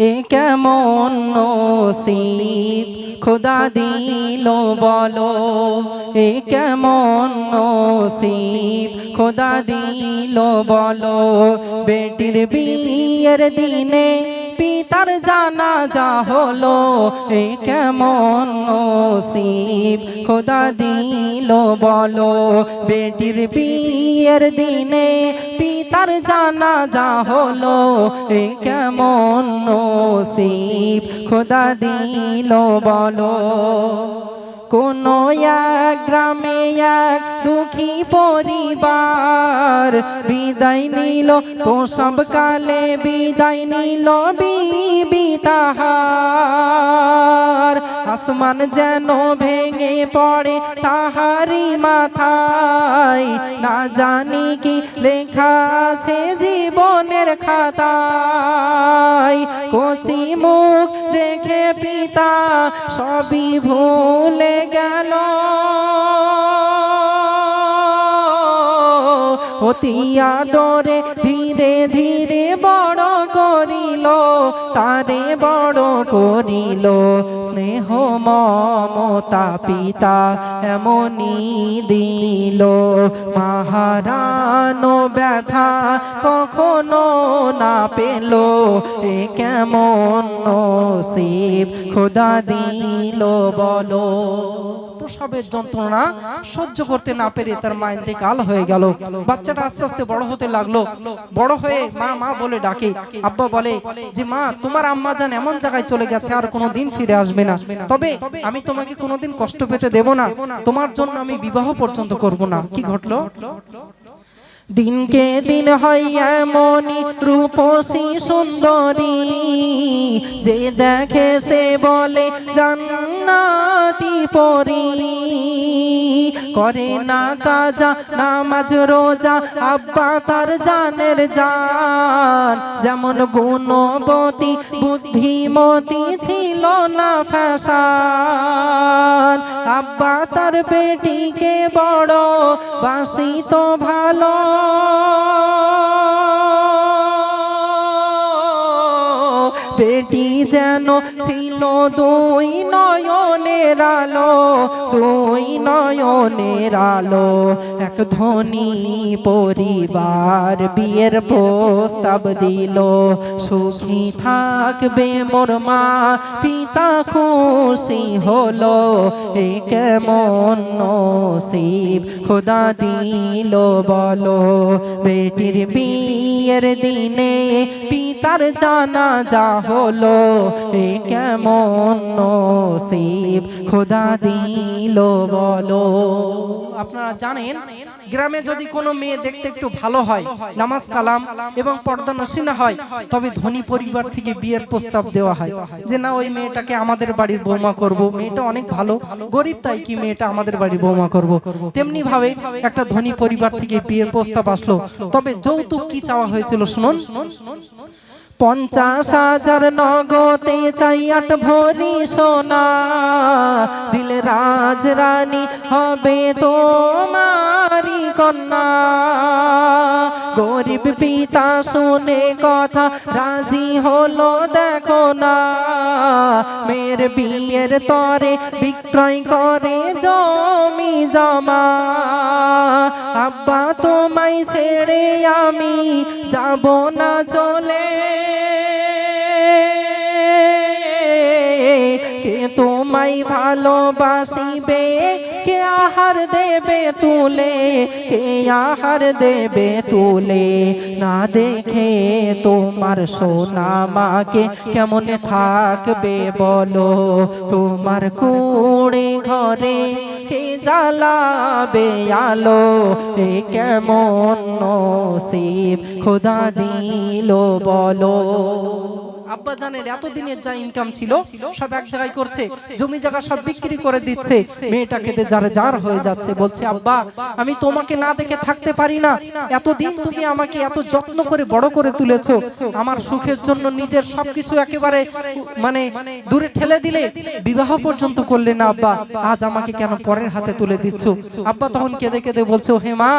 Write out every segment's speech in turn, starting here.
এ কেমন নসিব? খোদা দিল বলো, এ কেমন নসিব? খোদা দিল বলো, বেটির বিয়ের দিনে পিতার জানা যা হলো, এ কেমন নসিব? খোদা দিল বলো, বেটির বিয়ের দিনে পিতার জানা যা হলো, এ কেমন নসিব? খোদা দিল বলো, কোন গ্রামে এক দুঃখী পরিবার বিদায় নিল, প্রসব কালে বিদায় নিল বিবি তাহার। আসমান যেন ভেঙে পড়ে তাহারি মাথায়। না জানি কি লেখা আছে জীবনের খাতায়। কচি মুখ দেখে পিতা সবই ভুলে গেল। অতি আদরে ধীরে ধীরে বড় করিল, তারে বড় করিল। স্নেহ মমতা পিতা এমনি দিল। মাহারানো ব্যথা কখনো না পেল, এ কেমন নসিব খোদা দিল বলো। প্রসবের যন্ত্রণা সহ্য করতে না পেরে তার মা ইন্তেকাল হয়ে গেল। বাচ্চাটা আস্তে আস্তে বড় হতে লাগল। বড় হয়ে মা মা বলে ডাকে। আব্বা বলে যে, মা, তোমার আম্মা যান এমন জায়গায় চলে গেছে, আর কোনোদিন ফিরে আসবে না। তবে আমি তোমাকে কোনোদিন কষ্ট পেতে দেব না। তোমার জন্য আমি বিবাহ পর্যন্ত করব না। কি ঘটলো? দিনকে দিন হয় এমনই রূপসী সুন্দরী। যে দেখে সে বলে, জান্নাতি পরি। করে না কাজা নামাজ রোজা, আব্বা তার জানের জান। যেমন গুণবতী, বুদ্ধিমতী ছিল না ফ্যাশন। আব্বা তার বেটিকে বড় বাসি তো ভালো বেটি যেন ছিল দুই নয়নের আলো দুই নয়নের আলো এক ধনী পরিবার বিয়ের প্রস্তাব দিল। সুখী থাকবে মোর মা, পিতা খুশি হলো। এ কেমন নসিব খোদা দিল বলো। বেটির বিয়ের দিনে পিতার জানা যা হলো, এ কেমন নসিব? খোদা দিল বলো। আপনারা জানেন, গ্রামে যদি কোনো মেয়ে দেখতে একটু ভালো হয়, নামাজ কালাম এবং পর্দা নসিনা হয়, তবে ধনী পরিবার থেকে বিয়ের প্রস্তাব দেওয়া হয় যে, না, ওই মেয়েটাকে আমাদের বাড়ির বৌমা করব। মেয়েটা অনেক ভালো, গরিব তাই কি মেয়েটা আমাদের বাড়ির বৌমা করব? তেমনি ভাবে একটা ধনী পরিবার থেকে বিয়ের প্রস্তাব আসলো। তবে যৌতুক কি চাওয়া হয়েছিল শুনুন? পঞ্চাশ হাজার নগদে চাই আট ভরি সোনা। দিলে রাজ রানী হবে তোমারি কন্যা। গরিব পিতা শুনে কথা, রাজি হলো দেখো না। মেয়ের বিয়ের তরে বিক্রয় করে জমি জমা। আব্বা তোমায় ছেড়ে আমি যাব না চলে। কে তোমায় ভালোবাসিবে? কে আহার দেবে তুলে? কে আহার দেবে তুলে? না দেখে তোমার সোনা মাকে কেমন থাকবে বলো? তোমার কুড়ে ঘরে কে জ্বালাবে আলো? এ কেমন নসিব? খোদা দিল বলো। আব্বা জানের এতদিনের যা ইনকাম ছিল সব এক জায়গায় করছে জমি জায়গা সব বিক্রি করে দিচ্ছে মেয়েটাকে যার যার হয়ে যাচ্ছে বলছে আব্বা আমি তোমাকে না দেখে থাকতে পারি না। এতদিন তুমি আমাকে এত যত্ন করে বড় করে তুলেছো। আমার সুখের জন্য নিজের সবকিছু একেবারে মানে দূরে ঠেলে দিলে বিবাহ পর্যন্ত করলে না আব্বা আজ আমাকে কেন পরের হাতে তুলে দিচ্ছ? আব্বা তখন কেঁদে কেঁদে বলছে হে মা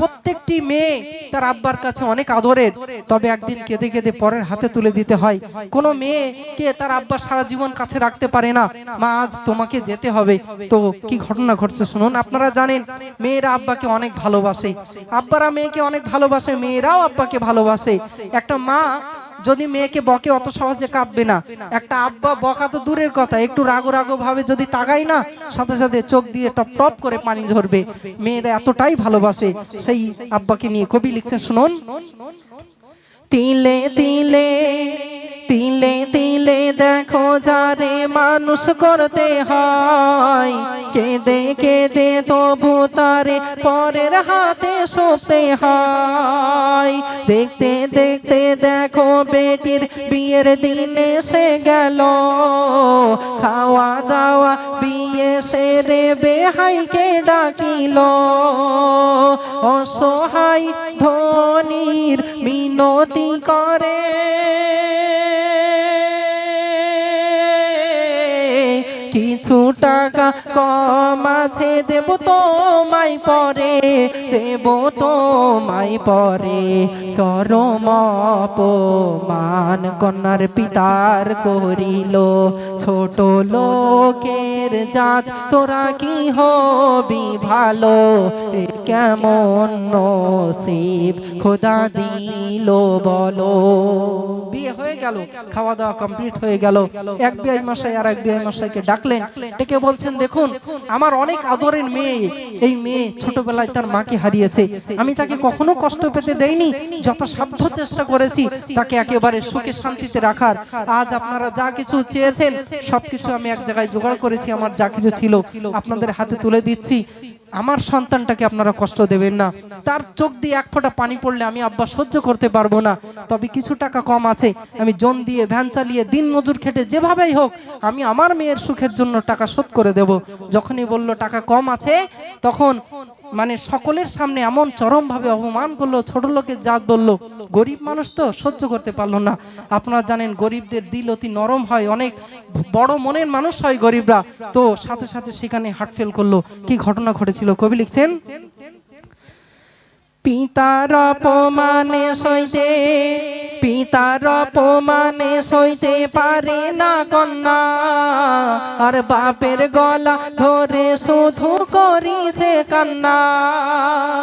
প্রত্যেকটি মেয়ে তার আব্বার কাছে অনেক আদরের তবে একদিন কেঁদে কেঁদে পরের হাতে তুলে দিতে হয় কোনো মেয়েকে তার আব্বা সারা জীবন কাছে রাখতে পারে না। মা, আজ তোমাকে যেতে হবে। তো কি ঘটনা ঘটছে শুনুন, আপনারা জানেন, মেয়েরা আব্বাকে অনেক ভালোবাসে। আব্বারা মেয়েকে অনেক ভালোবাসে, মেয়েরাও আব্বাকে ভালোবাসে। একটা মা যদি মেয়েকে বকে, অত সহজে কাঁদবে না। একটা আব্বা বকা তো দূরের কথা, একটু রাগো রাগো ভাবে যদি তাকাই না, সাথে সাথে চোখ দিয়ে টপ টপ করে পানি ঝরবে। মেয়েরা এতটাই ভালোবাসে, সেই আব্বাকে নিয়ে কবি লিখছেন, শুনুন। তিলে তিলে তিলে তিলে দেখো যারে মানুষ করতে হয়। কেঁদে কেঁদে তবু তারে পরের হাতে সরতে হয়। দেখতে দেখতে দেখো বেটির বিয়ের দিন সে গেল। খাওয়া দাওয়া বিয়ে সেরে বেহাইকে ডাকিল। অসহায় ধনির মিনতি করে। কিছু টাকা কম আছে দেব তোমায় পরে, দেব তোমায় পরে। চরম অপমান কন্যার পিতার করিল। ছোট লোকের জাত, তোরা কি হবি ভালো? কেমন নসিব খোদা দিল বলো। হয়ে গেল খাওয়া দাওয়া কমপ্লিট হয়ে গেল। এক বিআই মশাই আর এক বিআই মশাইকে ডাকলেন। ডেকে বলছেন, দেখুন, আমার অনেক আদরের মেয়ে, এই মেয়ে ছোটবেলায় তার মাকে হারিয়েছে। আমি তাকে কখনো কষ্ট পেতে দেইনি যত সাধ্য চেষ্টা করেছি তাকে একেবারে সুখে শান্তিতে রাখার। আজ আপনারা যা কিছু চেয়েছেন, সবকিছু আমি এক জায়গায় জোগাড় করেছি, আমার যা কিছু ছিল আপনাদের হাতে তুলে দিচ্ছি। আমার সন্তানটাকে আপনারা কষ্ট দেবেন না। তার চোখ দিয়ে এক ফোঁটা পানি পড়লে আমি আব্বা সহ্য করতে পারব না। তবে কিছু টাকা কম আছে, আমি জন দিয়ে, ভ্যান চালিয়ে, দিন মজুর খেটে যেভাবেই হোক, আমি আমার মেয়ের সুখের জন্য টাকা শোধ করে দেব। যখনই বলল, টাকা কম আছে? তখন মানে সকলের সামনে এমন চরমভাবে অপমান করল, ছোট লোকের জাত বলল, গরিব মানুষ তো সহ্য করতে পারল না। আপনারা জানেন গরিবদের দিল অতি নরম হয়, অনেক বড় মনের মানুষ হয় গরিবরা। তো সাথে সাথে সেখানে হার্টফেল করল। কি ঘটনা ঘটেছিল কবি লিখছেন? পিতার অপমানে সইতে, পিতার অপমানে সইতে পারে না কন্যা। আর বাপের গলা ধরে শুধু করিছে কান্না।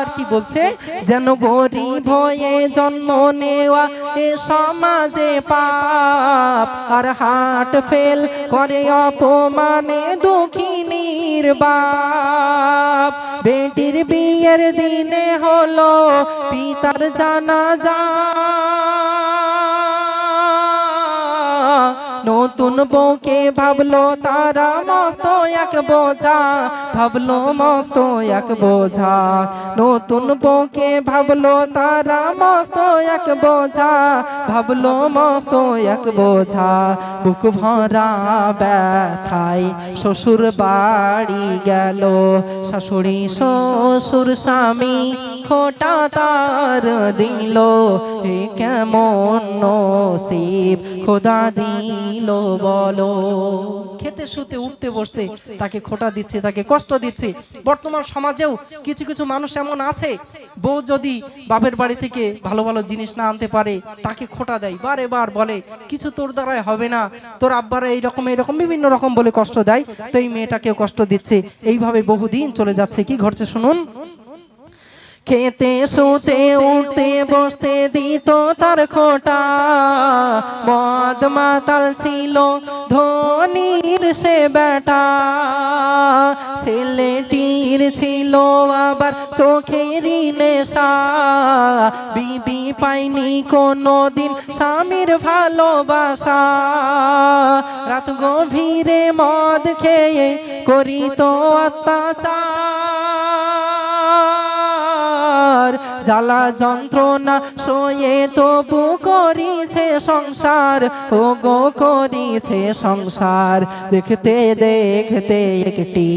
আর কি বলছে? যেন গরিব হয়ে জন্ম নেওয়া এ সমাজে পাপ। আর হাট ফেল করে অপমানে দুঃখিনীর বাপ। বেটির বিয়ের দিনে হলো পিতার জানা নতুন বউকে ভাবলো তারা মস্ত এক বোঝা, ভাবলো মস্ত এক বোঝা। নতুন বউকে ভাবলো তারা মস্ত এক বোঝা, ভাবলো মস্ত এক বোঝা। বুক ভরা ব্যথায় শ্বশুর বাড়ি গেল, শাশুড়ি, শ্বশুর স্বামী খোটা তার দিল, এ কেমন নসিব খোদা দিল বলো। খেতে শুতে উঠতে বসতে তাকে খোটা দিচ্ছে, তাকে কষ্ট দিচ্ছে। বর্তমান সমাজেও কিছু কিছু মানুষ এমন আছে, বউ যদি বাপের বাড়ি থেকে ভালো ভালো জিনিস না আনতে পারে, তাকে খোটা দেয় বারে বার বলে, কিছু তোর দ্বারাই হবে না, তোর আব্বারা এইরকম এইরকম, বিভিন্ন রকম বলে কষ্ট দেয়, তো এই মেয়েটাকেও কষ্ট দিচ্ছে। এইভাবে বহুদিন চলে যাচ্ছে, কি ঘটছে শুনুন? খেতে শুতে উঠতে বসতে দিত তার খোটা। মদ মাতাল ছিল ধনির সে বেটা। ছেলেটির ছিল আবার চোখেরই নেশা। বিবি পাইনি কোনো দিন স্বামীর ভালোবাসা। রাত গভীরে মদ খেয়ে করিত অত্যাচার। জ্বালা যন্ত্রণা সয়ে তবু করিছে সংসার ও গো করিছে সংসার। দেখতে দেখতে একটি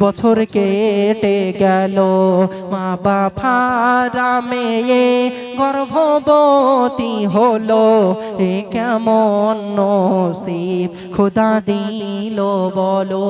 বছর কেটে গেল। মা বাবা মেয়ে গর্ভবতী হলো। এ কেমন নসিব, খোদা দিল বলো।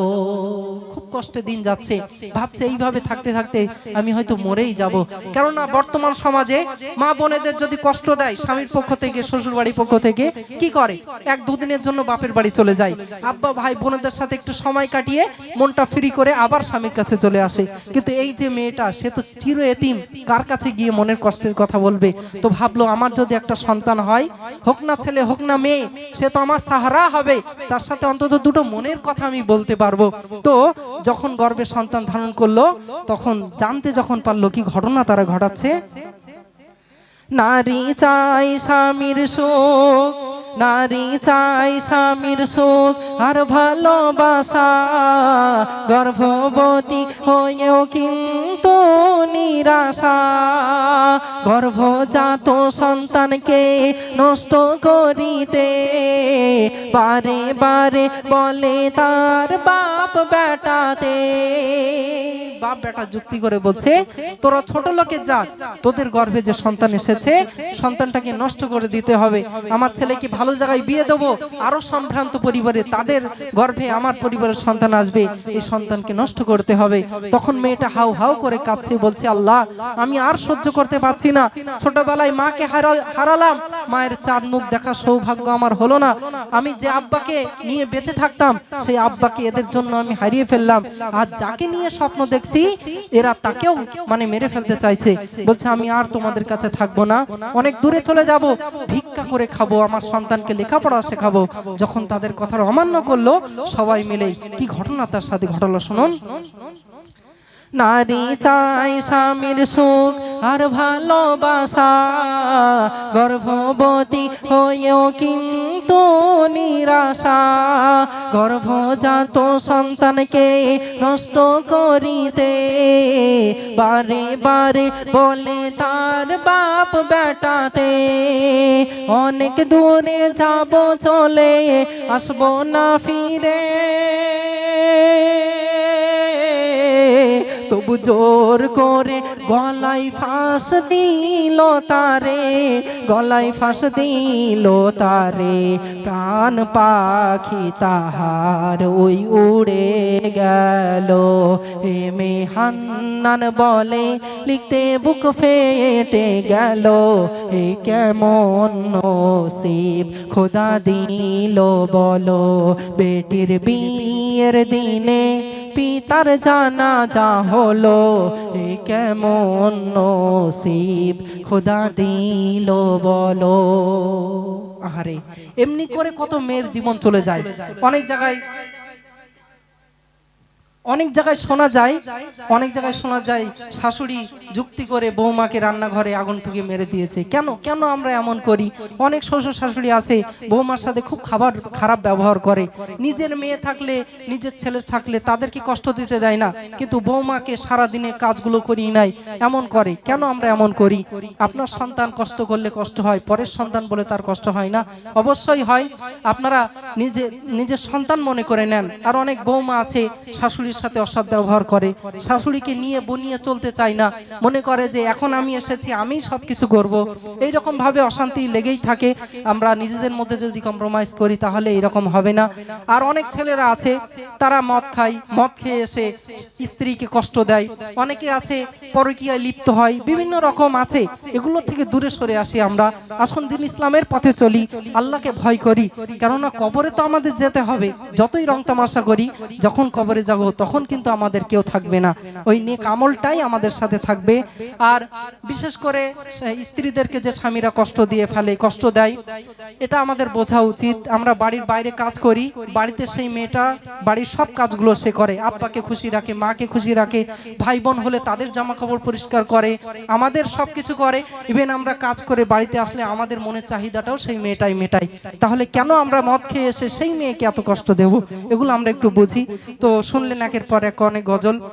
কষ্টে দিন যাচ্ছে। ভাবছে এইভাবে থাকতে থাকতে আমি হয়তো মরেই যাব। কেননা বর্তমান সমাজে মা বোনেদের যদি কষ্ট দেয়, স্বামীর পক্ষ থেকে শ্বশুর বাড়ির পক্ষ থেকে, কি করে? এক দুদিনের জন্য বাপের বাড়ি চলে যায়। আব্বা, ভাই, বোনেদের সাথে একটু সময় কাটিয়ে মনটা ফ্রি করে আবার স্বামীর কাছে চলে আসে। কিন্তু এই যে মেয়েটা, সে তো চির এতিম। কার কাছে গিয়ে মনের কষ্টের কথা বলবে? তো ভাবলো, আমার যদি একটা সন্তান হয়, হোক না ছেলে, হোক না মেয়ে, সে তো আমার সাহারা হবে। তার সাথে অন্তত দুটো মনের কথা আমি বলতে পারব। তো যখন গর্বে সন্তান ধারণ করল, তখন জানতে যখন পারল কি ঘটনা তারা ঘটাচ্ছে, নারী চাই স্বামীর সুখ নারী চাই স্বামীর সুখ আর ভালোবাসা। গর্ভবতী হয়েও কিন্তু নিরাশা। গর্ভজাত সন্তানকে নষ্ট করিতে বারে বারে বলে তার বাপ বেটাতে বাপ বেটা যুক্তি করে বলছে, তোরা ছোট লোকের জাত তোদের গর্ভে যে সন্তান এসেছে, সন্তানটাকে নষ্ট করে দিতে হবে। আমার ছেলেকে ভালো জায়গায় বিয়ে দেবো, আরও সম্ভ্রান্ত পরিবারে তাদের গর্ভে আমার পরিবারের সন্তান আসবে, এই সন্তানকে নষ্ট করতে হবে। তখন মেয়েটা হাউ হাউ করে কাঁদছে, বলছে, আল্লাহ, আমি আর সহ্য করতে পারছি না। ছোটবেলায় মাকে হারালাম। মায়ের চাঁদ মুখ দেখা সৌভাগ্য আমার হলো না। আমি যে আব্বাকে নিয়ে বেঁচে থাকতাম, সেই আব্বাকে এদের জন্য আমি হারিয়ে ফেললাম। আর যাকে নিয়ে স্বপ্ন দেখছি এরা তাকেও মানে মেরে ফেলতে চাইছে। বলছে, আমি আর তোমাদের কাছে থাকব না। অনেক দূরে চলে যাব। ভিক্ষা করে খাব, আমার সন্তানকে লেখাপড়া শেখাবো। যখন তাদের কথার অমান্য করল, সবাই মিলে কি ঘটনা তার সাথে ঘটলো শুনুন। নারী চাই স্বামীর সুখ আর ভালোবাসা। গর্ভবতী হয়েও কিন্তু নিরাশা। গর্ভজাত সন্তানকে নষ্ট করিতে বারে বারে বলে তার বাপ বেটাতে অনেক দূরে যাব চলে আসব না ফিরে। তবু জোর করে গলায় ফাঁস দিল তারে, গলায় ফাঁস দিল তারে। প্রাণ পাখি তাহার ওই উড়ে গেল। হেমে হান্নান বলে, লিখতে বুক ফেটে গেল। এ কেমন নসিব খোদা দিল বলো, বেটির বিয়ের দিনে পিতার জানা যা হলো। এ কেমন নসিব খোদা দিল বলো। আহারে, এমনি করে কত মেয়ের জীবন চলে যায়। অনেক জায়গায় অনেক জায়গায় শোনা যায়, অনেক জায়গায় শোনা যায়, শাশুড়ি যুক্তি করে বৌমাকে রান্নাঘরে আগুন ঠুকে মেরে দিয়েছে। কেন? কেন আমরা এমন করি? অনেক শ্বশুর শাশুড়ি আছে, বৌমার সাথে খুব খাবার, খারাপ ব্যবহার করে। নিজের মেয়ে থাকলে, নিজের ছেলে থাকলে তাদেরকে কষ্ট দিতে দেয় না। কিন্তু বৌমাকে সারাদিনের কাজগুলো করিয়ে নাই এমন করে। কেন আমরা এমন করি? আপনার সন্তান কষ্ট করলে কষ্ট হয়, পরের সন্তান বলে তার কষ্ট হয় না। অবশ্যই হয়। আপনারা নিজে, নিজের সন্তান মনে করে নেন। আর অনেক বৌমা আছে, শাশুড়ির সাথে অসৎ ব্যবহার করে। শাশুড়িকে নিয়ে বনিয়ে চলতে চায় না। মনে করে যে, এখন আমি এসেছি আমি সবকিছু করব। এইরকম ভাবে অশান্তি লেগেই থাকে। আমরা নিজেদের মধ্যে যদি কম্প্রোমাইজ করি, তাহলে এরকম হবে না। আর অনেক ছেলেরা আছে, তারা মদ খায়, মদ খেয়ে এসে স্ত্রীকে কষ্ট দেয়। অনেকে আছে, পরকীয়ায় লিপ্ত হয়, বিভিন্ন রকম আছে। এগুলো থেকে দূরে সরে আসি আমরা। আসুন দিন ইসলামের পথে চলি, আল্লাহকে ভয় করি। কেননা কবরে তো আমাদের যেতে হবে। যতই রং তামাশা করি, যখন কবরে যাব তখন কিন্তু আমাদের কেউ থাকবে না। ওই নেক আমলটাই আমাদের সাথে থাকবে। আর বিশেষ করে স্ত্রীদেরকে যে স্বামীরা কষ্ট দিয়ে ফেলে, কষ্ট দেয়, এটা আমাদের বোঝা উচিত। আমরা বাড়ির বাইরে কাজ করি, বাড়িতে সেই মেয়েটা, বাড়ির সব কাজগুলো সে করে। আব্বাকে খুশি রাখে, মাকে খুশি রাখে ভাই বোন হলে তাদের জামা কাপড় পরিষ্কার করে, আমাদের সব কিছু করে। ইভেন আমরা কাজ করে বাড়িতে আসলে আমাদের মনের চাহিদাটাও সেই মেয়েটাই মেটাই তাহলে কেন আমরা মদ খেয়ে এসে সেই মেয়েকে এত কষ্ট দেব? এগুলো আমরা একটু বুঝি। তো শুনলেন একের পর এক অনেক গজল